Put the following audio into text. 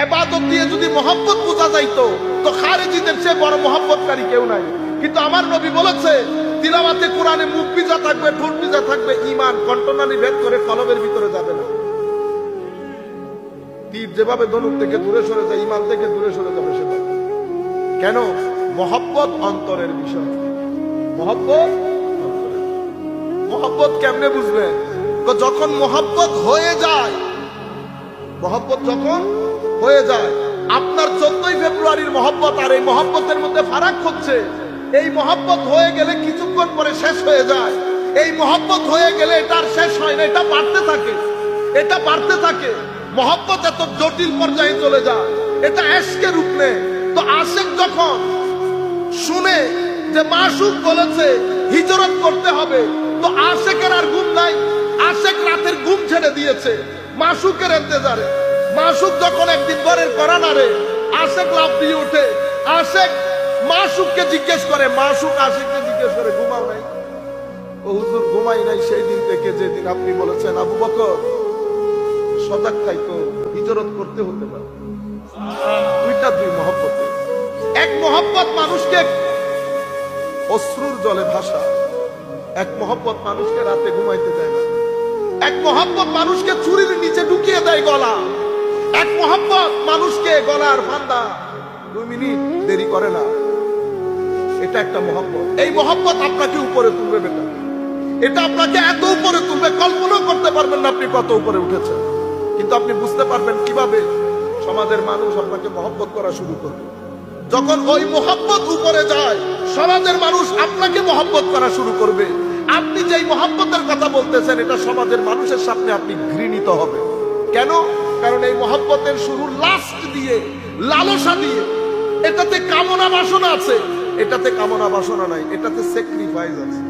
এবাদত দিয়ে যদি মহব্বত বোঝা যাইতো, তো খারেজিদের চেয়ে বড় মহব্বতকারী কেউ নাই। কিন্তু আমার নবী বলেছে, তিলাওয়াতে কোরআনে মুখ পিজা থাকবে, ঠোঁট পিজা থাকবে ইমান কণ্ঠনালী ভেদ করে কলবের ভিতরে যাবে না। তীর যেভাবে ধনুক থেকে দূরে সরে যায় ইমান থেকে দূরে সরে যাবে সেভাবে। কেন? মহব্বত অন্তরের বিষয়। মহব্বত। মহব্বত কেমনে তো যখন মহব্বত হয়ে যায় মহব্বত যখন হয়ে যায়, আপনার চোদ্দই ফেব্রুয়ারির মহব্বত আর এই মহব্বতের মধ্যে ফারাক হচ্ছে। এই মহব্বত হয়ে গেলে কিছুক্ষণ পরে শেষ হয়ে যায়। এই মহব্বত হয়ে গেলে এটা আর শেষ হয় না, এটা বাড়তে থাকে। এটা বাড়তে থাকে। মহব্বত এত জটিল পর্যায়ে চলে যায়। এটা এসকে রূপ নেয়। তো আশেক যখন শুনে যে মাসুক বলেছে, হিজরত করতে হবে, তো আশেকের আর ঘুম নাই। আশেক রাতের ঘুম ছেড়ে দিয়েছে। মাসুকের এন্তেজারে মাসুক যখন একদিন ঘরের করানারে আশেক লাভ দিয়ে উঠে আশেক মাসুককে জিজ্ঞেস করে, মাসুক আশেককে জিজ্ঞেস করে, ঘুমাও নাই? ও হুজুর, ঘুমাই নাই, সেই দিন থেকে যেদিন আপনি বলেছেন, আবু বকর, সজাগ থাইতো হিজরত করতে হতে পারে। দুইটা দুই মহব্বতে। এক মহব্বত মানুষকে অশ্রুর জলে ভাষা এক মহব্বত মানুষকে রাতে ঘুমাইতে দেয় না। এক মহব্বত মানুষকে চুরির নিচে ঢুকিয়ে দেয় গলা। এক মহব্বত মানুষকে গলার ফান্দা। দুই মিনিট দেরি করে না। এটা একটা মহব্বত। এই মহব্বত আপনাকে উপরে তুলবে বেটা। এটা আপনাকে এত উপরে তুলবে, কল্পনাও করতে পারবেন না আপনি কত উপরে উঠেছেন। কিন্তু আপনি বুঝতে পারবেন কীভাবে সমাজের মানুষ আপনাকে মহব্বত করা শুরু করবে। যখন ওই মহব্বত উপরে যায়, সমাজের মানুষ আপনাকে মহব্বত করা শুরু করবে। আপনি যেই মহাব্বতের কথা বলতেছেন, এটা সমাজের মানুষের সামনে আপনি ঘৃণিত হবে। কেন? কারণ এই মহাব্বতের শুরু লাস্ট দিয়ে, লালসা দিয়ে, এটাতে কামনা বাসনা আছে। এটাতে কামনা বাসনা নাই, এটাতে স্যাক্রিফাইস আছে।